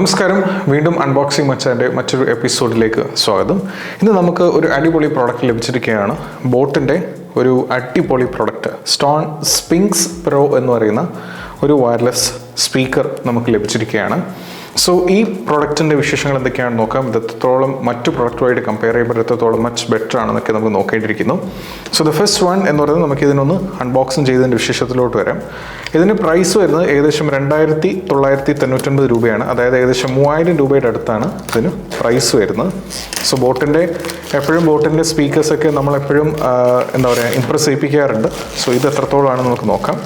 നമസ്കാരം. വീണ്ടും അൺബോക്സിംഗ് മച്ചാന്റെ മറ്റൊരു എപ്പിസോഡിലേക്ക് സ്വാഗതം. ഇന്ന് നമുക്ക് ഒരു അടിപൊളി പ്രോഡക്റ്റ് ലഭിച്ചിരിക്കുകയാണ്. ബോട്ടിന്റെ ഒരു അടിപൊളി പ്രോഡക്റ്റ് സ്റ്റോൺ സ്പിങ്സ് പ്രോ എന്ന് പറയുന്ന ഒരു വയർലെസ് സ്പീക്കർ നമുക്ക് ലഭിച്ചിരിക്കുകയാണ്. സോ ഈ പ്രൊഡക്റ്റിന്റെ വിശേഷങ്ങൾ എന്തൊക്കെയാണെന്ന് നോക്കാം. ഇത് എത്രത്തോളം മറ്റു പ്രൊഡക്റ്റുമായിട്ട് കമ്പയർ ചെയ്യുമ്പോൾ എത്രത്തോളം മച്ച് ബെറ്റർ ആണെന്നൊക്കെ നമുക്ക് നോക്കേണ്ടിയിരിക്കുന്നു. സോ ദ ഫസ്റ്റ് വൺ എന്ന് പറയുന്നത് നമുക്ക് ഇതിനൊന്ന് അൺബോക്സിങ് ചെയ്തതിന്റെ വിശേഷത്തിലോട്ട് വരാം. ഇതിന്റെ പ്രൈസ് വരുന്നത് ഏകദേശം രണ്ടായിരത്തി തൊള്ളായിരത്തി തൊണ്ണൂറ്റൊൻപത് രൂപയാണ്. അതായത് ഏകദേശം മൂവായിരം രൂപയുടെ അടുത്താണ് ഇതിന് പ്രൈസ് വരുന്നത്. സോ ബോട്ടിന്റെ എപ്പോഴും ബോട്ടിന്റെ സ്പീക്കേഴ്സൊക്കെ നമ്മളെപ്പോഴും എന്താ പറയുക ഇമ്പ്രസ് ചെയ്യിപ്പിക്കാറുണ്ട്. സോ ഇത് എത്രത്തോളമാണ് നമുക്ക് നോക്കാം.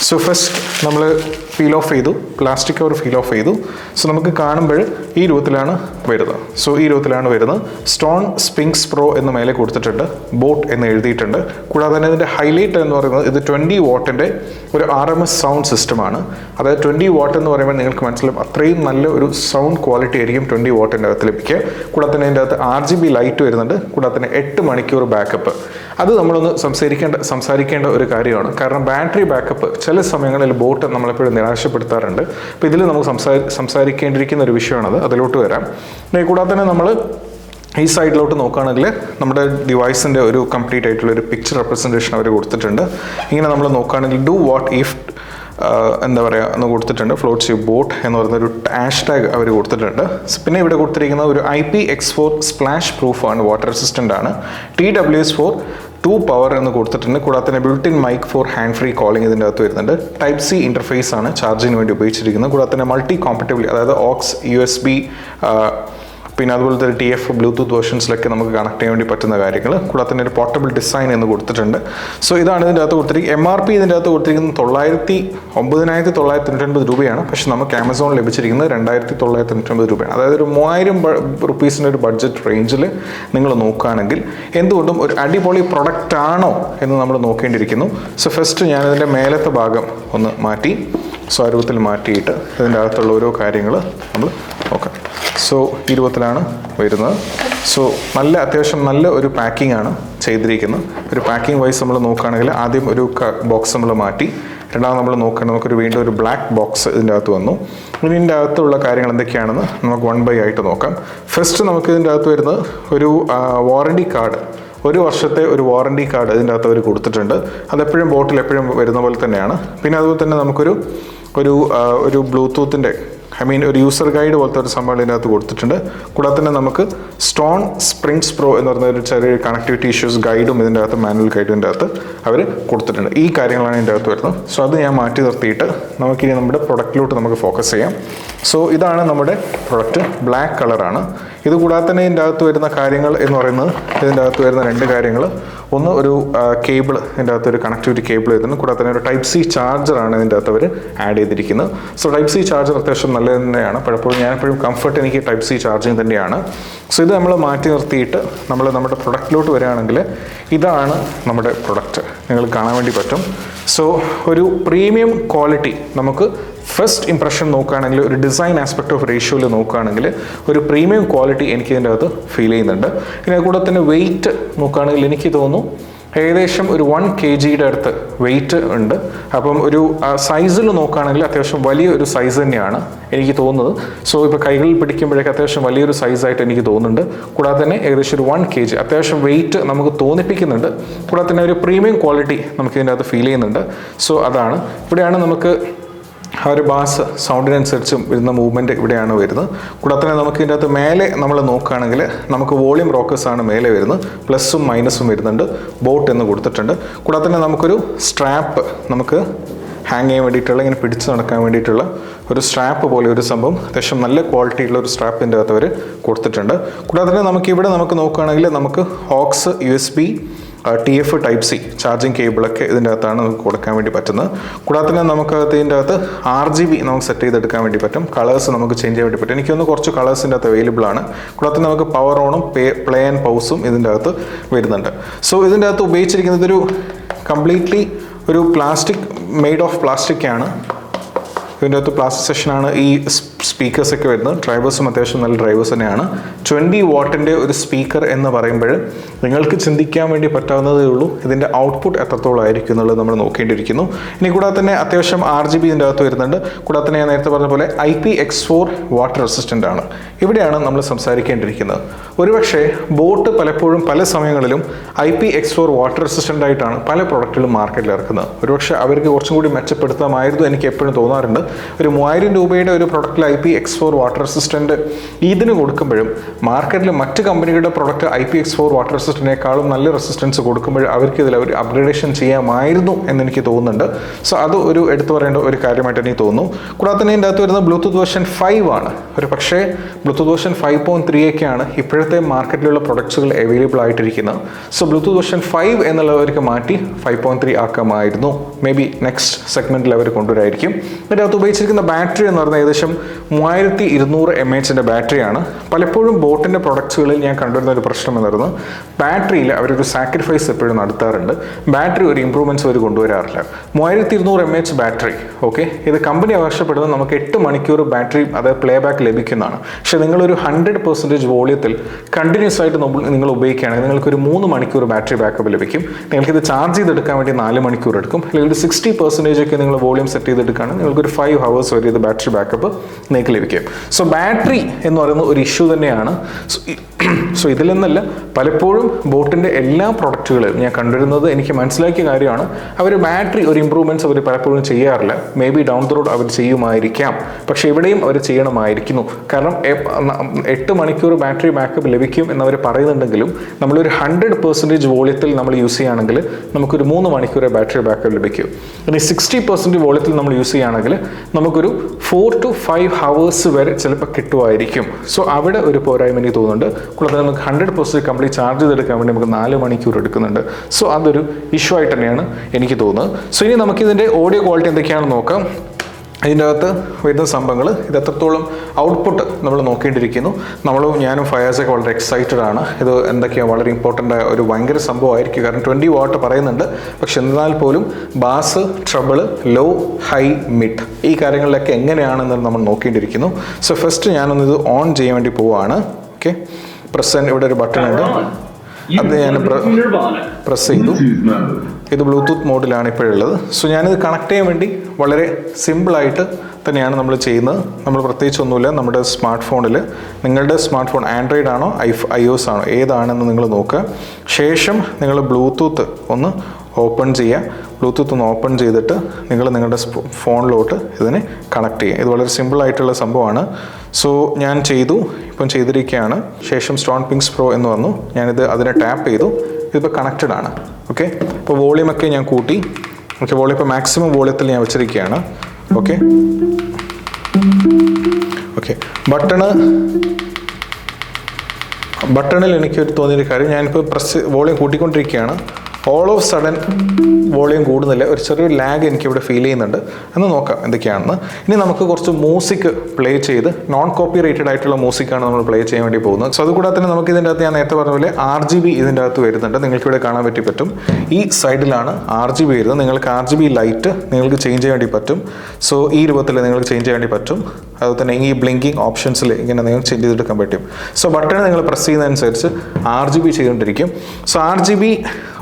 സോ ഫസ്റ്റ് നമ്മൾ ഫീൽ ഓഫ് ചെയ്തു. പ്ലാസ്റ്റിക് കവർ ഫീൽ ഓഫ് ചെയ്തു. സോ നമുക്ക് കാണുമ്പോൾ ഈ രൂപത്തിലാണ് വരുന്നത്. സോ ഈ രൂപത്തിലാണ് വരുന്നത്. സ്റ്റോൺ സ്പിങ്സ് പ്രോ എന്ന് മേലെ കൊടുത്തിട്ടുണ്ട്. ബോട്ട് എന്ന് എഴുതിയിട്ടുണ്ട്. കൂടാതെ തന്നെ ഇതിന്റെ ഹൈലൈറ്റ് എന്ന് പറയുന്നത് ഇത് ട്വന്റി വാട്ടിന്റെ ഒരു ആർ എം എസ് സൗണ്ട് സിസ്റ്റമാണ് അതായത് ട്വന്റി വാട്ട് എന്ന് പറയുമ്പോൾ നിങ്ങൾക്ക് മനസ്സിലാവും അത്രയും നല്ല ഒരു സൗണ്ട് ക്വാളിറ്റി ആയിരിക്കും ട്വന്റി വാട്ടിന്റെ അകത്ത് ലഭിക്കുക. കൂടാതെ തന്നെ ഇതിന്റെ അകത്ത് ആർ ജി ബി ലൈറ്റ് വരുന്നുണ്ട്. കൂടാതെ തന്നെ എട്ട് മണിക്കൂർ ബാക്കപ്പ് അത് നമ്മളൊന്ന് സംസാരിക്കേണ്ട സംസാരിക്കേണ്ട ഒരു കാര്യമാണ്. കാരണം ബാറ്ററി ബാക്കപ്പ് ചില സമയങ്ങളിൽ ബോട്ട് നമ്മളെപ്പോഴും നിരാശപ്പെടുത്താറുണ്ട്. അപ്പോൾ ഇതിൽ നമുക്ക് സംസാരി സംസാരിക്കേണ്ടിയിരിക്കുന്ന ഒരു വിഷയമാണത്. അതിലോട്ട് വരാം. പിന്നെ കൂടാതെ തന്നെ നമ്മൾ ഈ സൈഡിലോട്ട് നോക്കുകയാണെങ്കിൽ നമ്മുടെ ഡിവൈസിന്റെ ഒരു കംപ്ലീറ്റ് ആയിട്ടുള്ള ഒരു പിക്ചർ റെപ്രസെന്റേഷൻ അവർ കൊടുത്തിട്ടുണ്ട്. ഇങ്ങനെ നമ്മൾ നോക്കുകയാണെങ്കിൽ ഡു വാട്ട് ഇഫ് എന്താ പറയുക എന്ന് കൊടുത്തിട്ടുണ്ട്. ഫ്ലോട്ട്സ് യു ബോട്ട് എന്ന് പറയുന്ന ഒരു ഹാഷ് ടാഗ് അവർ കൊടുത്തിട്ടുണ്ട്. പിന്നെ ഇവിടെ കൊടുത്തിരിക്കുന്ന ഒരു I P X four splash പ്രൂഫാണ് water resistant ആണ്. T W S four two power എന്ന് കൊടുത്തിട്ടുണ്ട്. കൂടാതെ തന്നെ built in mic for hand free calling ഇതിന്റെ അകത്ത് വരുന്നുണ്ട്. ടൈപ്പ് സി ഇന്റർഫേസ് ആണ് ചാർജിന് വേണ്ടി ഉപയോഗിച്ചിരിക്കുന്നത്. കൂടാതെ തന്നെ മൾട്ടി കോമ്പറ്റബിൾ അതായത് ഓക്സ് യു എസ് ബി പിന്നെ അതുപോലെ തന്നെ ടി എഫ് ബ്ലൂടൂത്ത് വേർഷൻസിലൊക്കെ നമുക്ക് കണക്ട് ചെയ്യാൻ വേണ്ടി പറ്റുന്ന കാര്യങ്ങൾ കൂടാതെ തന്നെ ഒരു പോർട്ടബിൾ ഡിസൈൻ എന്ന് കൊടുത്തിട്ടുണ്ട്. സോ ഇതാണ് ഇതിന്റെ അകത്ത് കൊടുത്തിരിക്കുന്നത്. എം ആർ പി ഇതിന്റെ അകത്ത് കൊടുത്തിരിക്കുന്നത് തൊള്ളായിരത്തി ഒമ്പതിനായിരത്തി തൊള്ളായിരത്തി തൊണ്ണൂറ്റൊൻപത് രൂപയാണ്. പക്ഷെ നമുക്ക് ആമസോൺ ലഭിച്ചിരിക്കുന്നത് രണ്ടായിരത്തി തൊള്ളായിരത്തി തൊണ്ണൂറ്റൊൻപത് രൂപയാണ്. അതായത് ഒരു മൂവായിരം റുപ്പീസിന്റെ ഒരു ബഡ്ജറ്റ് റേഞ്ചിൽ നിങ്ങൾ നോക്കുകയാണെങ്കിൽ എന്തുകൊണ്ടും ഒരു അടിപൊളി പ്രൊഡക്റ്റ് ആണോ എന്ന് നമ്മൾ നോക്കേണ്ടിയിരിക്കുന്നു. സോ ഫസ്റ്റ് ഞാനിതിന്റെ മേലത്തെ ഭാഗം ഒന്ന് മാറ്റി. സോ ആ രൂപത്തിൽ മാറ്റിയിട്ട് ഇതിന്റെ അകത്തുള്ള ഓരോ കാര്യങ്ങൾ നമ്മൾ നോക്കാം. സോ ഈ രൂപത്തിലാണ് വരുന്നത്. സോ നല്ല അത്യാവശ്യം നല്ല ഒരു പാക്കിംഗ് ആണ് ചെയ്തിരിക്കുന്നത്. ഒരു പാക്കിംഗ് വൈസ് നമ്മൾ നോക്കുകയാണെങ്കിൽ ആദ്യം ഒരു ബോക്സ് നമ്മൾ മാറ്റി രണ്ടാമത് നമ്മൾ നോക്കുകയാണെങ്കിൽ നമുക്കൊരു വീണ്ടും ഒരു ബ്ലാക്ക് ബോക്സ് ഇതിന്റെ അകത്ത് വന്നു. ഇനി ഇതിന്റെ അകത്തുള്ള കാര്യങ്ങൾ എന്തൊക്കെയാണെന്ന് നമുക്ക് വൺ ബൈ ആയിട്ട് നോക്കാം. ഫസ്റ്റ് നമുക്ക് ഇതിന്റെ അകത്ത് വരുന്നത് ഒരു വാറണ്ടി കാർഡ് ഒരു വർഷത്തെ ഒരു വാറണ്ടി കാർഡ് ഇതിന്റെ അകത്ത് അവർ കൊടുത്തിട്ടുണ്ട്. അതെപ്പോഴും ബോട്ടിൽ എപ്പോഴും വരുന്ന പോലെ തന്നെയാണ്. പിന്നെ അതുപോലെ തന്നെ നമുക്കൊരു ഒരു ഒരു ബ്ലൂടൂത്തിന്റെ ഐ മീൻ ഒരു യൂസർ ഗൈഡ് പോലത്തെ ഒരു സംഭവം ഇതിനകത്ത് കൊടുത്തിട്ടുണ്ട്. കൂടാതെ തന്നെ നമുക്ക് സ്റ്റോൺ സ്പ്രിങ്സ് പ്രോ എന്ന് പറയുന്ന ഒരു ചെറിയ കണക്ടിവിറ്റി ഇഷ്യൂസ് ഗൈഡും ഇതിന്റെ അകത്ത് മാനുവൽ ഗൈഡും ഇതിന്റെ അകത്ത് അവർ കൊടുത്തിട്ടുണ്ട്. ഈ കാര്യങ്ങളാണ് ഇതിന്റെ അകത്ത് വരുന്നത്. സോ അത് ഞാൻ മാറ്റി നിർത്തിയിട്ട് നമുക്കിനി നമ്മുടെ പ്രൊഡക്റ്റിലോട്ട് നമുക്ക് ഫോക്കസ് ചെയ്യാം. സോ ഇതാണ് നമ്മുടെ പ്രൊഡക്റ്റ് ബ്ലാക്ക് കളറാണ് ഇത് കൂടാതെ തന്നെ ഇതിന്റെ അകത്ത് വരുന്ന കാര്യങ്ങൾ എന്ന് പറയുന്നത് ഇതിന്റെ അകത്ത് വരുന്ന രണ്ട് കാര്യങ്ങൾ ഒന്ന് ഒരു കേബിൾ ഇതിന്റെ അകത്ത് ഒരു കണക്ടിവിറ്റി കേബിൾ വരുന്നു. കൂടാതെ തന്നെ ഒരു ടൈപ്പ് സി ചാർജറാണ് ഇതിന്റെ അകത്ത് അവർ ആഡ് ചെയ്തിരിക്കുന്നത്. സോ ടൈപ്പ് സി ചാർജർ അത്യാവശ്യം നല്ലത് തന്നെയാണ്. പലപ്പോഴും ഞാൻ എപ്പോഴും കംഫർട്ട് എനിക്ക് ടൈപ്പ് സി ചാർജിങ് തന്നെയാണ്. സോ ഇത് നമ്മൾ മാറ്റി നിർത്തിയിട്ട് നമ്മൾ നമ്മുടെ പ്രൊഡക്റ്റിലോട്ട് വരികയാണെങ്കിൽ ഇതാണ് നമ്മുടെ പ്രൊഡക്റ്റ് നിങ്ങൾ കാണാൻ വേണ്ടി പറ്റും. സോ ഒരു പ്രീമിയം ക്വാളിറ്റി നമുക്ക് ഫസ്റ്റ് ഇംപ്രഷൻ നോക്കുകയാണെങ്കിൽ ഒരു ഡിസൈൻ ആസ്പെക്ട് ഓഫ് റേഷ്യോയിൽ നോക്കുകയാണെങ്കിൽ ഒരു പ്രീമിയം ക്വാളിറ്റി എനിക്ക് ഇതിന്റെ അകത്ത് ഫീൽ ചെയ്യുന്നുണ്ട്. പിന്നെ കൂടെ തന്നെ വെയിറ്റ് നോക്കുകയാണെങ്കിൽ എനിക്ക് തോന്നുന്നു ഏകദേശം ഒരു വൺ കെ ജിയുടെ അടുത്ത് വെയിറ്റ് ഉണ്ട്. അപ്പം ഒരു സൈസിൽ നോക്കുകയാണെങ്കിൽ അത്യാവശ്യം വലിയ ഒരു സൈസ് തന്നെയാണ് എനിക്ക് തോന്നുന്നത്. സോ ഇപ്പോൾ കൈകളിൽ പിടിക്കുമ്പോഴേക്ക് അത്യാവശ്യം വലിയൊരു സൈസായിട്ട് എനിക്ക് തോന്നുന്നുണ്ട്. കൂടാതെ തന്നെ ഏകദേശം ഒരു വൺ കെ ജി അത്യാവശ്യം വെയിറ്റ് നമുക്ക് തോന്നിപ്പിക്കുന്നുണ്ട്. കൂടാതെ തന്നെ ഒരു പ്രീമിയം ക്വാളിറ്റി നമുക്ക് ഇതിന്റെ അകത്ത് ഫീൽ ചെയ്യുന്നുണ്ട്. സോ അതാണ്. ഇവിടെയാണ് നമുക്ക് ആ ഒരു ബാസ് സൗണ്ടിനനുസരിച്ച് വരുന്ന മൂവ്മെന്റ് ഇവിടെയാണ് വരുന്നത്. കൂടാതെ തന്നെ നമുക്ക് ഇതിന്റെ അകത്ത് മേലെ നമ്മൾ നോക്കുകയാണെങ്കിൽ നമുക്ക് വോളിയം റോക്കേഴ്സ് ആണ് മേലെ വരുന്നത്. പ്ലസും മൈനസും വരുന്നുണ്ട്. ബോട്ട് എന്ന് കൊടുത്തിട്ടുണ്ട്. കൂടാതെ തന്നെ നമുക്കൊരു സ്ട്രാപ്പ് നമുക്ക് ഹാങ് ചെയ്യാൻ വേണ്ടിയിട്ടുള്ള ഇങ്ങനെ പിടിച്ച് നടക്കാൻ വേണ്ടിയിട്ടുള്ള ഒരു സ്ട്രാപ്പ് പോലെ ഒരു സംഭവം അത്യാവശ്യം നല്ല ക്വാളിറ്റിയുള്ള ഒരു സ്ട്രാപ്പിന്റെ അകത്ത് അവർ കൊടുത്തിട്ടുണ്ട്. കൂടാതെ തന്നെ നമുക്ക് ഇവിടെ നമുക്ക് നോക്കുകയാണെങ്കിൽ നമുക്ക് aux U S B T F type C charging കേബിളൊക്കെ ഇതിന്റെ അകത്താണ് നമുക്ക് കൊടുക്കാൻ വേണ്ടി പറ്റുന്നത്. കൂടാതെ തന്നെ നമുക്ക് ഇതിന്റെ അകത്ത് ആർ ജി ബി നമുക്ക് സെറ്റ് ചെയ്തെടുക്കാൻ വേണ്ടി പറ്റും. കളേഴ്സ് നമുക്ക് ചേഞ്ച് ചെയ്യാൻ വേണ്ടി പറ്റും. എനിക്കൊന്ന് കുറച്ച് കളേഴ്സിന്റെ അകത്ത് അവൈലബിൾ ആണ്. കൂടാതെ നമുക്ക് പവർ ഓണും പ്ലേ ആൻഡ് പൗസും ഇതിന്റെ അകത്ത് വരുന്നുണ്ട്. സോ ഇതിന്റെ അകത്ത് ഉപയോഗിച്ചിരിക്കുന്നത് ഒരു കംപ്ലീറ്റ്ലി ഒരു പ്ലാസ്റ്റിക് മെയ്ഡ് ഓഫ് പ്ലാസ്റ്റിക് ആണ്. ഇതിന്റെ അകത്ത് പ്ലാസ്റ്റിക് സെഷനാണ് ഈ സ്പീക്കേഴ്സ് ഒക്കെ വരുന്നത്. ഡ്രൈവേഴ്സും അത്യാവശ്യം നല്ല ഡ്രൈവേഴ്സ് തന്നെയാണ്. ട്വന്റി വാട്ടിന്റെ ഒരു സ്പീക്കർ എന്ന് പറയുമ്പോൾ നിങ്ങൾക്ക് ചിന്തിക്കാൻ വേണ്ടി പറ്റാവുന്നതേ ഉള്ളൂ. ഇതിന്റെ ഔട്ട്പുട്ട് എത്രത്തോളം ആയിരിക്കും എന്നുള്ളത് നമ്മൾ നോക്കേണ്ടിയിരിക്കുന്നു. ഇനി കൂടാതെ തന്നെ അത്യാവശ്യം ആർ ജി ബി ഇതിന്റെ അകത്ത് വരുന്നുണ്ട്. കൂടാതെ തന്നെ ഞാൻ നേരത്തെ പറഞ്ഞ പോലെ I P X four water resistant ആണ്. ഇവിടെയാണ് നമ്മൾ സംസാരിക്കേണ്ടിയിരിക്കുന്നത്. ഒരുപക്ഷെ ബോട്ട് പലപ്പോഴും പല സമയങ്ങളിലും I P X four water resistant ആയിട്ടാണ് പല പ്രൊഡക്റ്റുകളും മാർക്കറ്റിൽ ഇറക്കുന്നത്. ഒരുപക്ഷെ അവർക്ക് കുറച്ചും കൂടി മെച്ചപ്പെടുത്താമായിരുന്നു എനിക്ക് എപ്പോഴും തോന്നാറുണ്ട്. ഒരു മൂവായിരം രൂപയുടെ ഒരു പ്രൊഡക്റ്റിൽ I P X four water assistant ഇതിന് കൊടുക്കുമ്പോഴും മാർക്കറ്റിൽ മറ്റ് കമ്പനികളുടെ product I P X four water റെസിസ്റ്റന്റിനേക്കാളും നല്ല റെസിസ്റ്റൻസ് കൊടുക്കുമ്പോൾ അവർക്ക് ഇതിൽ ഒരു അപ്ഗ്രേഡേഷൻ ചെയ്യാമായിരുന്നു എന്ന് എനിക്ക് തോന്നുന്നുണ്ട്. സോ അത് ഒരു എടുത്തു പറയേണ്ട ഒരു കാര്യമായിട്ട് എനിക്ക് തോന്നുന്നു. കൂടാതെ തന്നെ ഇതിന്റെ അകത്ത് വരുന്നത് ബ്ലൂടൂത്ത് വേർഷൻ ഫൈവ് ആണ്. ഒരു പക്ഷേ Bluetooth version five point three ഒക്കെയാണ് ഇപ്പോഴത്തെ മാർക്കറ്റിലുള്ള പ്രൊഡക്ട്സുകൾ അവൈലബിൾ ആയിട്ടിരിക്കുന്നത്. സോ ബ്ലൂടൂത്ത് വേർഷൻ ഫൈവ് എന്നുള്ളവർക്ക് മാറ്റി ഫൈവ് പോയിന്റ് ത്രീ ആക്കാമായിരുന്നു. മേ ബി നെക്സ്റ്റ് സെഗ്മെന്റിൽ അവർ കൊണ്ടുവരായിരിക്കും. ഇതിന്റെ അകത്ത് ഉപയോഗിച്ചിരിക്കുന്ന ബാറ്ററി എന്ന് പറഞ്ഞാൽ ഏകദേശം മൂവായിരത്തി ഇരുന്നൂറ് എം എച്ചിന്റെ ബാറ്ററിയാണ്. പലപ്പോഴും ബോട്ടിന്റെ പ്രൊഡക്ട്സുകളിൽ ഞാൻ കണ്ടുവരുന്ന ഒരു പ്രശ്നം എന്നായിരുന്നു ബാറ്ററിയിൽ അവരൊരു സാക്രിഫൈസ് എപ്പോഴും നടത്താറുണ്ട്. ബാറ്ററി ഒരു ഇമ്പ്രൂവ്മെന്റ്സ് അവർ കൊണ്ടുവരാറില്ല. മൂവായിരത്തി ഇരുന്നൂറ് എം എച്ച് ബാറ്ററി ഓക്കെ? ഇത് കമ്പനി ആവശ്യപ്പെടുന്നത് നമുക്ക് എട്ട് മണിക്കൂർ ബാറ്ററി അതായത് പ്ലേ ബാക്ക് ലഭിക്കുന്നതാണ്. പക്ഷേ നിങ്ങളൊരു ഹൺഡ്രഡ് പെർസെന്റേജ് വോളിയത്തിൽ കണ്ടിന്യൂസ് ആയിട്ട് നിങ്ങൾ ഉപയോഗിക്കുകയാണെങ്കിൽ നിങ്ങൾക്ക് ഒരു മൂന്ന് മണിക്കൂർ ബാറ്ററി ബാക്കപ്പ് ലഭിക്കും. നിങ്ങൾക്കിത് ചാർജ് ചെയ്തെടുക്കാൻ വേണ്ടി നാല് മണിക്കൂർ എടുക്കും. അല്ലെങ്കിൽ ഒരു സിക്സ്റ്റി പെർസെന്റേജ് ഒക്കെ നിങ്ങൾ വോളിയം സെറ്റ് ചെയ്തെടുക്കുകയാണെങ്കിൽ നിങ്ങൾക്ക് ഒരു ഫൈവ് ഹവേഴ്സ് വരെ ഇത് ബാറ്ററി ബാക്കപ്പ് നിങ്ങൾക്ക് ലഭിക്കും. സോ ബാറ്ററി എന്ന് പറയുന്ന ഒരു ഇഷ്യൂ തന്നെയാണ്. സോ ഇതിൽ നിന്നല്ല പലപ്പോഴും ബോട്ടിന്റെ എല്ലാ പ്രൊഡക്റ്റുകളും ഞാൻ കണ്ടിരുന്നത് എനിക്ക് മനസ്സിലാക്കിയ കാര്യമാണ്. അവർ ബാറ്ററി ഒരു ഇമ്പ്രൂവ്മെന്റ്സ് അവർ പലപ്പോഴും ചെയ്യാറില്ല. Maybe down the road അവർ ചെയ്യുമായിരിക്കാം. പക്ഷേ ഇവിടെയും അവർ ചെയ്യണമായിരിക്കുന്നു. കാരണം എട്ട് മണിക്കൂർ ബാറ്ററി ബാക്കപ്പ് ലഭിക്കും എന്നവർ പറയുന്നുണ്ടെങ്കിലും നമ്മളൊരു ഹൺഡ്രഡ് പെർസെന്റേജ് വോളിയത്തിൽ നമ്മൾ യൂസ് ചെയ്യുകയാണെങ്കിൽ നമുക്കൊരു മൂന്ന് മണിക്കൂർ ബാറ്ററി ബാക്കപ്പ് ലഭിക്കും. ഇനി സിക്സ്റ്റി പെർസെന്റ് വോളിയത്തിൽ നമ്മൾ യൂസ് ചെയ്യുകയാണെങ്കിൽ നമുക്കൊരു ഫോർ ടു ഫൈവ് ഹവേഴ്സ് വരെ ചിലപ്പോൾ കിട്ടുമായിരിക്കും. സോ അവിടെ ഒരു പോരായ്മ എനിക്ക് തോന്നുന്നുണ്ട്. കൂടാതെ നമുക്ക് ഹൺഡ്രഡ് പെർസെന്റ് കംപ്ലീറ്റ് ചാർജ് ചെയ്തെടുക്കാൻ വേണ്ടി നമുക്ക് നാല് മണിക്കൂർ എടുക്കുന്നുണ്ട്. സോ അതൊരു ഇഷ്യൂ ആയിട്ട് തന്നെയാണ് എനിക്ക് തോന്നുന്നത്. സോ ഇനി നമുക്കിതിന്റെ ഓഡിയോ ക്വാളിറ്റി എന്തൊക്കെയാണെന്ന് നോക്കാം. ഇതിന്റെ അകത്ത് വരുന്ന സംഭവങ്ങൾ ഇത് എത്രത്തോളം ഔട്ട്പുട്ട് നമ്മൾ നോക്കേണ്ടിയിരിക്കുന്നു. നമ്മളും ഞാനും ഫയാസൊക്കെ വളരെ എക്സൈറ്റഡ് ആണ്. ഇത് എന്തൊക്കെയാണ് വളരെ ഇമ്പോർട്ടന്റ് ആയ ഒരു ഭയങ്കര സംഭവമായിരിക്കും. കാരണം ട്വന്റി വാട്ട് പറയുന്നുണ്ട്. പക്ഷെ എന്നാൽ പോലും bass treble low high mid ഈ കാര്യങ്ങളിലൊക്കെ എങ്ങനെയാണെന്ന് നമ്മൾ നോക്കേണ്ടിയിരിക്കുന്നു. സോ ഫസ്റ്റ് ഞാനൊന്ന് ഇത് ഓൺ ചെയ്യാൻ വേണ്ടി പോവുകയാണ് ഓക്കെ പ്രസന്റ് ഇവിടെ ഒരു ബട്ടൺ ഉണ്ട്. അത് ഞാൻ പ്രസ് ചെയ്തു. ഇത് ബ്ലൂടൂത്ത് മോഡിലാണ് ഇപ്പോഴുള്ളത് സോ ഞാനിത് കണക്ട് ചെയ്യാൻ വേണ്ടി വളരെ സിമ്പിളായിട്ട് തന്നെയാണ് നമ്മൾ ചെയ്യുന്നത്. നമ്മൾ പ്രത്യേകിച്ച് ഒന്നുമില്ല നമ്മുടെ സ്മാർട്ട് ഫോണിൽ നിങ്ങളുടെ സ്മാർട്ട് ഫോൺ ആൻഡ്രോയിഡ് ആണോ ഐ ഐ ഒസ് ആണോ ഏതാണെന്ന് നിങ്ങൾ നോക്കുക. ശേഷം നിങ്ങൾ ബ്ലൂടൂത്ത് ഒന്ന് ഓപ്പൺ ചെയ്യുക. ബ്ലൂടൂത്ത് ഒന്ന് ഓപ്പൺ ചെയ്തിട്ട് നിങ്ങൾ നിങ്ങളുടെ ഫോണിലോട്ട് ഇതിനെ കണക്ട് ചെയ്യുക. ഇത് വളരെ സിമ്പിളായിട്ടുള്ള സംഭവമാണ്. സോ ഞാൻ ചെയ്തു ഇപ്പം ചെയ്തിരിക്കുകയാണ്. ശേഷം സ്റ്റോൺ പിങ്സ് പ്രോ എന്ന് വന്നു ഞാനിത് അതിനെ ടാപ്പ് ചെയ്തു. ഇതിപ്പോൾ കണക്റ്റഡ് ആണ്. ഓക്കെ അപ്പോൾ വോളിയം ഒക്കെ ഞാൻ കൂട്ടി. ഓക്കെ വോളിയം ഇപ്പോൾ മാക്സിമം വോളിയത്തിൽ ഞാൻ വെച്ചിരിക്കുകയാണ്. ഓക്കെ ഓക്കെ ബട്ടണ് ബട്ടണിൽ എനിക്ക് തോന്നിയൊരു കാര്യം. ഞാനിപ്പോൾ പ്രസ് വോളിയം കൂട്ടിക്കൊണ്ടിരിക്കുകയാണ്. ഓൾ ഓഫ് സഡൻ വോളിയം കൂടുന്നില്ല. ഒരു ചെറിയൊരു ലാഗ് എനിക്ക് ഇവിടെ ഫീൽ ചെയ്യുന്നുണ്ട്. എന്ന് നോക്കാം എന്തൊക്കെയാണെന്ന്. ഇനി നമുക്ക് കുറച്ച് മ്യൂസിക് പ്ലേ ചെയ്ത് നോൺ കോപ്പി റേറ്റഡ് ആയിട്ടുള്ള മ്യൂസിക്കാണ് നമ്മൾ പ്ലേ ചെയ്യാൻ വേണ്ടി പോകുന്നത്. സോ അതുകൂടാതെ തന്നെ നമുക്ക് ഇതിന്റെ അകത്ത് ഞാൻ നേരത്തെ പറഞ്ഞ പോലെ ആർ ജി ബി ഇതിന്റെ അകത്ത് വരുന്നുണ്ട്. നിങ്ങൾക്ക് ഇവിടെ കാണാൻ പറ്റി പറ്റും. ഈ സൈഡിലാണ് ആർ ജി ബി വരുന്നത്. നിങ്ങൾക്ക് ആർ ജി ബി ലൈറ്റ് നിങ്ങൾക്ക് ചേഞ്ച് ചെയ്യാൻ വേണ്ടി പറ്റും. സോ ഈ രൂപത്തിൽ നിങ്ങൾക്ക് ചേഞ്ച് ചെയ്യാൻ വേണ്ടി പറ്റും. അതുപോലെ തന്നെ ഈ ബ്ലിങ്കിങ് ഓപ്ഷൻസിൽ ഇങ്ങനെ നിങ്ങൾക്ക് ചേഞ്ച് ചെയ്തെടുക്കാൻ പറ്റും. സോ ബട്ടൺ നിങ്ങൾ പ്രസ് ചെയ്യുന്നതനുസരിച്ച് ആർ ജി ബി ചെയ്തുകൊണ്ടിരിക്കും. സോ ആർ ജി ബി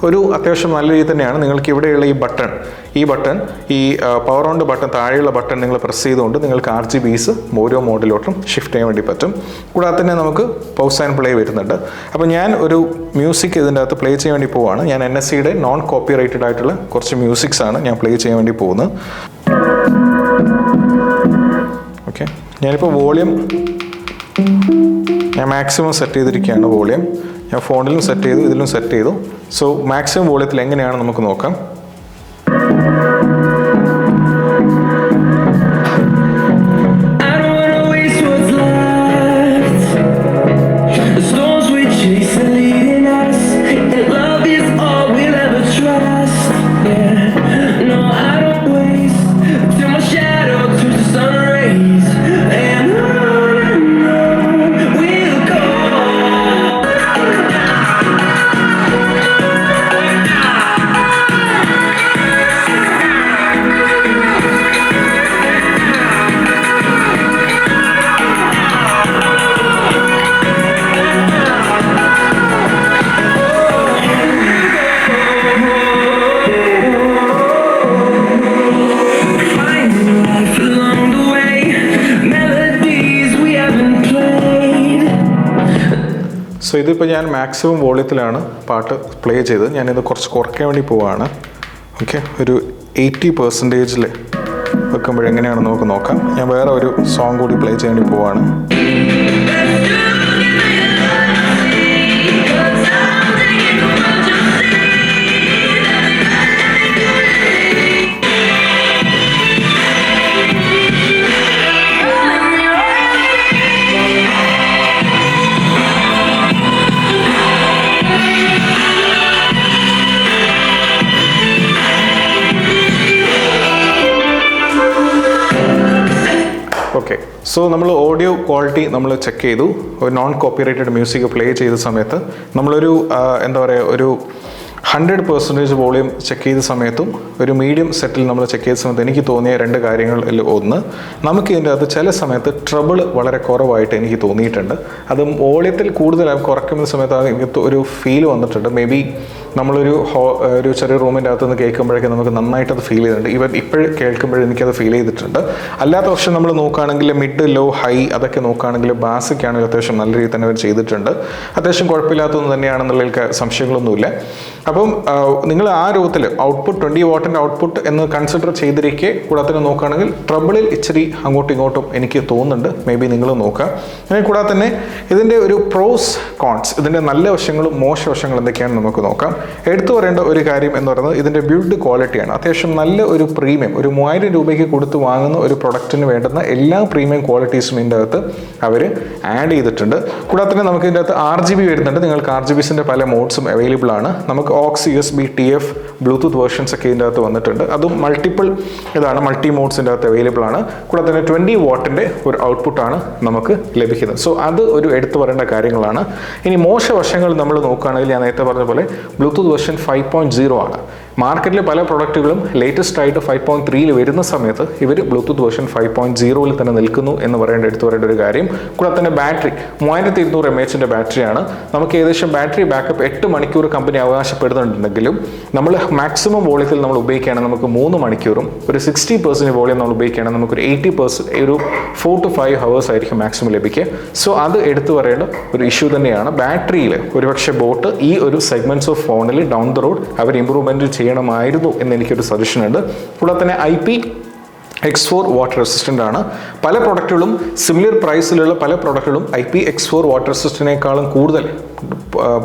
ഒരു അത്യാവശ്യം നല്ല രീതി തന്നെയാണ്. നിങ്ങൾക്ക് ഇവിടെയുള്ള ഈ ബട്ടൺ ഈ ബട്ടൺ ഈ പവർ ഓൺ ബട്ടൺ താഴെയുള്ള ബട്ടൺ നിങ്ങൾ പ്രസ് ചെയ്തുകൊണ്ട് നിങ്ങൾക്ക് ആർ ജി ബീസ് ഓരോ മോഡിലോട്ടും ഷിഫ്റ്റ് ചെയ്യാൻ വേണ്ടി പറ്റും. കൂടാതെ തന്നെ നമുക്ക് പൗസ് ആൻഡ് പ്ലേ വരുന്നുണ്ട്. അപ്പോൾ ഞാൻ ഒരു മ്യൂസിക് ഇതിന്റെ അകത്ത് പ്ലേ ചെയ്യാൻ വേണ്ടി പോവാണ്. ഞാൻ എൻ എസ് സിയുടെ നോൺ കോപ്പി റൈറ്റഡ് ആയിട്ടുള്ള കുറച്ച് മ്യൂസിക്സ് ആണ് ഞാൻ പ്ലേ ചെയ്യാൻ വേണ്ടി പോകുന്നത്. ഓക്കെ ഞാനിപ്പോൾ വോളിയം ഞാൻ മാക്സിമം സെറ്റ് ചെയ്തിരിക്കുകയാണ് വോളിയം ഞാൻ ഫോണിലും സെറ്റ് ചെയ്തു ഇതിലും സെറ്റ് ചെയ്തു. സോ മാക്സിമം വോളിയത്തിൽ എങ്ങനെയാണ് നമുക്ക് നോക്കാം. ഇതിലിപ്പോൾ ഞാൻ മാക്സിമം വോളിയത്തിലാണ് പാട്ട് പ്ലേ ചെയ്തത്. ഞാനിത് കുറച്ച് കുറയ്ക്കാൻ വേണ്ടി പോവാണ്. ഓക്കെ ഒരു എയ്റ്റി പെർസെന്റേജിൽ വെക്കുമ്പോൾ എങ്ങനെയാണെന്ന് നമുക്ക് നോക്കാം. ഞാൻ വേറെ ഒരു സോങ് കൂടി പ്ലേ ചെയ്യാൻ വേണ്ടി പോവാണ്. ഓക്കെ സോ നമ്മൾ ഓഡിയോ ക്വാളിറ്റി നമ്മൾ ചെക്ക് ചെയ്തു. ഒരു നോൺ കോപ്പിറൈറ്റഡ് മ്യൂസിക് പ്ലേ ചെയ്ത സമയത്ത് നമ്മളൊരു എന്താ പറയുക ഒരു ഹൺഡ്രഡ് പെർസെന്റേജ് വോളിയം ചെക്ക് ചെയ്ത സമയത്തും ഒരു മീഡിയം സെറ്റിൽ നമ്മൾ ചെക്ക് ചെയ്ത സമയത്ത് എനിക്ക് തോന്നിയ രണ്ട് കാര്യങ്ങളിൽ ഒന്ന് നമുക്ക് ഇതിന്റെ അകത്ത് ചില സമയത്ത് ട്രബിൾ വളരെ കുറവായിട്ട് എനിക്ക് തോന്നിയിട്ടുണ്ട്. അത് വോളിയത്തിൽ കൂടുതൽ കുറയ്ക്കുന്ന സമയത്ത് എനിക്ക് ഒരു ഫീൽ വന്നിട്ടുണ്ട്. മേ ബി നമ്മളൊരു ഹോ ഒരു ചെറിയ റൂമിന്റെ അകത്ത് നിന്ന് കേൾക്കുമ്പോഴേക്കും നമുക്ക് നന്നായിട്ട് അത് ഫീൽ ചെയ്തിട്ടുണ്ട്. ഈവൻ ഇപ്പോഴും കേൾക്കുമ്പോഴും എനിക്കത് ഫീൽ ചെയ്തിട്ടുണ്ട്. അല്ലാത്ത പക്ഷം നമ്മൾ നോക്കുകയാണെങ്കിൽ മിഡ് ലോ ഹൈ അതൊക്കെ നോക്കുകയാണെങ്കിൽ ബാസിക് ആണെങ്കിൽ അത്യാവശ്യം നല്ല രീതിയിൽ തന്നെ അവർ ചെയ്തിട്ടുണ്ട്. അത്യാവശ്യം കുഴപ്പമില്ലാത്തതൊന്നും തന്നെയാണെന്നുള്ള സംശയങ്ങളൊന്നുമില്ല. അപ്പം നിങ്ങൾ ആ രൂപത്തിൽ ഔട്ട്പുട്ട് ട്വന്റി വാട്ടിന്റെ ഔട്ട്പുട്ട് എന്ന് കൺസിഡർ ചെയ്തിരിക്കെ കൂടാതെ തന്നെ നോക്കുകയാണെങ്കിൽ ട്രബിളിൽ ഇച്ചിരി അങ്ങോട്ടും ഇങ്ങോട്ടും എനിക്ക് തോന്നുന്നുണ്ട്. മേ ബി നിങ്ങൾ നോക്കുക. അങ്ങനെ കൂടാതെ തന്നെ ഇതിന്റെ ഒരു പ്രോസ് കോൺസ് ഇതിന്റെ നല്ല വശങ്ങളും മോശ വശങ്ങളും എന്തൊക്കെയാണെന്ന് നമുക്ക് നോക്കാം. എടുത്തു പറയേണ്ട ഒരു കാര്യം എന്ന് പറയുന്നത് ഇതിന്റെ ബിൽഡ് ക്വാളിറ്റിയാണ് അത്യാവശ്യം നല്ല ഒരു പ്രീമിയം ഒരു മൂവായിരം രൂപയ്ക്ക് കൊടുത്ത് വാങ്ങുന്ന ഒരു പ്രൊഡക്റ്റിന് വേണ്ടുന്ന എല്ലാ പ്രീമിയം ക്വാളിറ്റീസും ഇതിന്റെ അകത്ത് അവർ ആഡ് ചെയ്തിട്ടുണ്ട്. കൂടാതെ തന്നെ നമുക്ക് ഇതിന്റെ അകത്ത് ആർ ജി ബി വരുന്നുണ്ട്. നിങ്ങൾക്ക് ആർ ജി ബിസിന്റെ പല മോഡ്സും അവൈലബിൾ ആണ്. നമുക്ക് aux U S B T F Bluetooth versions ഒക്കെ ഇതിന്റെ അകത്ത് വന്നിട്ടുണ്ട്. അതും മൾട്ടിപ്പിൾ ഇതാണ് മൾട്ടി മോഡ്സിന്റെ അകത്ത് അവൈലബിൾ ആണ്. കൂടാതെ തന്നെ ട്വന്റി വാട്ടിന്റെ ഒരു ഔട്ട്പുട്ടാണ് നമുക്ക് ലഭിക്കുന്നത്. സോ അത് ഒരു എടുത്തു പറയേണ്ട കാര്യങ്ങളാണ്. ഇനി മോശ വശങ്ങൾ നമ്മൾ നോക്കുകയാണെങ്കിൽ ഞാൻ നേരത്തെ പറഞ്ഞ പോലെ Bluetooth version five point zero ആണ്. മാർക്കറ്റിലെ പല പ്രൊഡക്റ്റുകളും ലേറ്റസ്റ്റ് ആയിട്ട് ഫൈവ് പോയിന്റ് ത്രീയിൽ വരുന്ന സമയത്ത് ഇവർ ബ്ലൂടൂത്ത് വേർഷൻ ഫൈവ് പോയിന്റ് സീറോയിൽ തന്നെ നിൽക്കുന്നു എന്ന് പറയേണ്ട എടുത്തു പറയേണ്ട ഒരു കാര്യം. കൂടാതെ തന്നെ ബാറ്ററി മൂവായിരത്തി ഇരുന്നൂറ് എം എച്ചിന്റെ ബാറ്ററിയാണ് നമുക്ക് ഏകദേശം ബാറ്ററി ബാക്കപ്പ് എട്ട് മണിക്കൂർ കമ്പനി അവകാശപ്പെടുന്നുണ്ടെങ്കിലും നമ്മൾ മാക്സിമം വോളിയത്തിൽ നമ്മൾ ഉപയോഗിക്കുകയാണെങ്കിൽ നമുക്ക് മൂന്ന് മണിക്കൂറും. ഒരു സിക്സ്റ്റി പെർസെന്റ് വോളിയം നമ്മൾ ഉപയോഗിക്കുകയാണെങ്കിൽ നമുക്ക് ഒരു എയ്റ്റി പെർസെന്റ് ഒരു ഫോർ ടു ഫൈവ് ഹവേഴ്സ് ആയിരിക്കും മാക്സിമം ലഭിക്കുക. സോ അത് എടുത്തു പറയേണ്ട ഒരു ഇഷ്യൂ തന്നെയാണ്. ബാറ്ററിയിൽ ഒരുപക്ഷെ ബോട്ട് ഈ ഒരു സെഗ്മെന്റ്സ് ഓഫ് ഫോണിൽ ഡൗൺ ദ റോഡ് അവർ ഇമ്പ്രൂവ്മെന്റ് ചെയ്യണമായിരുന്നു എന്ന് എനിക്കൊരു സജഷൻ ഉണ്ട്. കൂടാതെ തന്നെ I P X four water resistant ആണ്. പല പ്രൊഡക്റ്റുകളും സിമിലർ പ്രൈസിലുള്ള പല പ്രൊഡക്റ്റുകളും I P X four water അസിസ്റ്റന്റിനേക്കാളും കൂടുതൽ.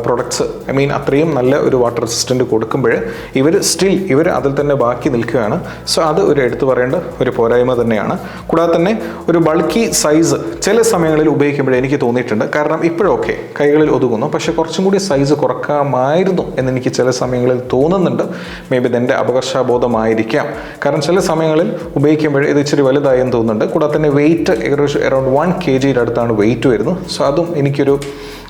പ്രൊഡക്ട്സ് ഐ മീൻ അത്രയും നല്ല ഒരു വാട്ടർ റെസിസ്റ്റന്റ് കൊടുക്കുമ്പോൾ ഇവർ സ്റ്റിൽ ഇവർ അതിൽ തന്നെ ബാക്കി നിൽക്കുകയാണ്. സോ അത് ഒരു എടുത്തു പറയേണ്ട ഒരു പോരായ്മ തന്നെയാണ്. കൂടാതെ തന്നെ ഒരു ബൾക്കി സൈസ് ചില സമയങ്ങളിൽ ഉപയോഗിക്കുമ്പോൾ എനിക്ക് തോന്നിയിട്ടുണ്ട്. കാരണം ഇപ്പോഴൊക്കെ കൈകളിൽ ഒതുങ്ങുന്നു. പക്ഷേ കുറച്ചും കൂടി സൈസ് കുറക്കാമായിരുന്നു എന്ന് എനിക്ക് ചില സമയങ്ങളിൽ തോന്നുന്നുണ്ട്. മേ ബി ഇതെന്റെ അപകർഷാബോധമായിരിക്കാം. കാരണം ചില സമയങ്ങളിൽ ഉപയോഗിക്കുമ്പോൾ ഇത് ഇച്ചിരി വലുതായി തോന്നുന്നുണ്ട്. കൂടാതെ തന്നെ വെയിറ്റ് ഏകദേശം അറൗണ്ട് വൺ കെ ജിയുടെ അടുത്താണ് വെയിറ്റ് വരുന്നത്. സോ അതും എനിക്കൊരു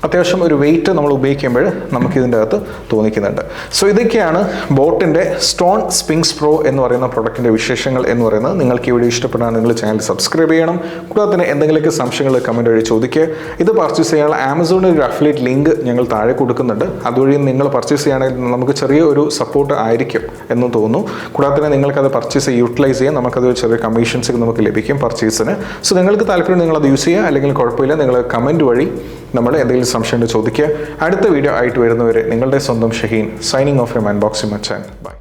അത്യാവശ്യം ഒരു വെയിറ്റ് നമ്മൾ ഉപയോഗിക്കുമ്പോൾ നമുക്ക് ഇതിന്റെ അകത്ത് തോന്നിക്കുന്നുണ്ട്. സോ ഇതൊക്കെയാണ് ബോട്ടിന്റെ സ്റ്റോൺ സ്പിങ്സ് പ്രോ എന്ന് പറയുന്ന പ്രൊഡക്റ്റിന്റെ വിശേഷങ്ങൾ എന്ന് പറയുന്നത്. നിങ്ങൾക്ക് ഈ വീഡിയോ ഇഷ്ടപ്പെട്ടാൽ നിങ്ങൾ ചാനൽ സബ്സ്ക്രൈബ് ചെയ്യണം. കൂടാതെ തന്നെ എന്തെങ്കിലുമൊക്കെ സംശയങ്ങൾ കമന്റ് വഴി ചോദിക്കുക. ഇത് പർച്ചേസ് ചെയ്യാനുള്ള ആമസോണിൽ ഒരു അഫിലേറ്റ് ലിങ്ക് ഞങ്ങൾ താഴെ കൊടുക്കുന്നുണ്ട്. അതുവഴി നിങ്ങൾ പർച്ചേസ് ചെയ്യുകയാണെങ്കിൽ നമുക്ക് ചെറിയ ഒരു സപ്പോർട്ട് ആയിരിക്കും എന്ന് തോന്നുന്നു. കൂടാതെ തന്നെ നിങ്ങൾക്കത് പർച്ചേസ് യൂട്ടിലൈസ് ചെയ്യാം നമുക്കത് ചെറിയ കമ്മീഷൻസ് നമുക്ക് ലഭിക്കും പർച്ചേസിന് സോ നിങ്ങൾക്ക് താല്പര്യം നിങ്ങൾ അത് യൂസ് ചെയ്യുക. അല്ലെങ്കിൽ കുഴപ്പമില്ല നിങ്ങൾ കമന്റ് വഴി നമ്മൾ എന്തെങ്കിലും സംശയം ചോദിക്കുക. അടുത്ത വീഡിയോ ആയിട്ട് വരുന്നവരെ നിങ്ങളുടെ സ്വന്തം Shaheen signing off M unboxing Machan. By